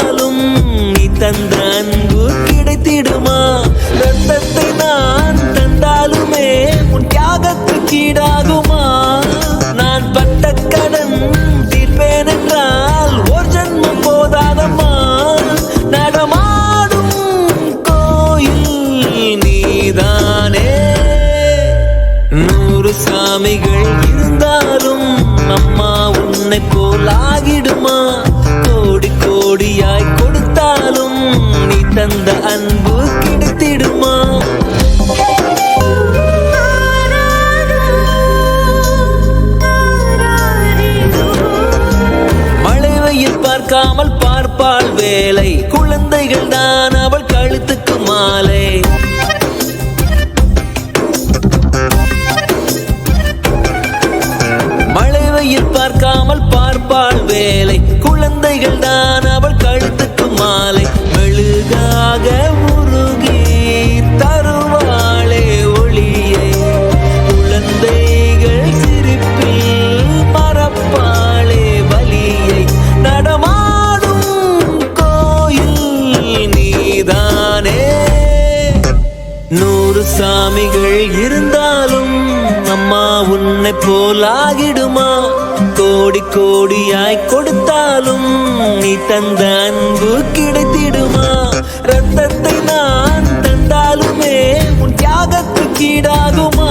கேட்டாலும் நீ தந்த அன்பு கிடைத்திடுமா? ரத்தத்தை நான் தந்தாலுமே உன் தியாகத்துக்கு ஈடாகுமா? நான் பட்ட கடன் தீர்ப்பேன் என்றால் ஒரு ஜென்மம் போதாதம்மா? நடமாடும் கோயில் நீதானே. நூறு சாமிகள் இரு கொடுத்தாலும் நீ தந்த அன்பு கிடைத்திடுமா? மழைவையில் பார்க்காமல் பார்ப்பாள் வேலை. குழந்தைகள் தான் அவள் கழுத்துக்கு மாலை. மழைவையில் பார்க்காமல் பார்ப்பாள் வேலை. குழந்தைகள் தான் அவள் கழுத்துக்கு மாலை மெழுகாக முருகி தருவாளே ஒளியை. குழந்தைகள் சிரிப்பில் மறப்பாளே வலியை. நடமாடும் கோயில் நீதானே. நூறு சாமிகள் இருந்தாலும் அம்மா உன்னை போலாகிடுமா? கோடி கோடியாய் கொடுத்தாலும் நீ தந்த அன்பு கிடைத்திடுமா? ரத்தத்தை நான் தந்தாலுமே உன் தியாகத்துக்கு ஈடாகுமா?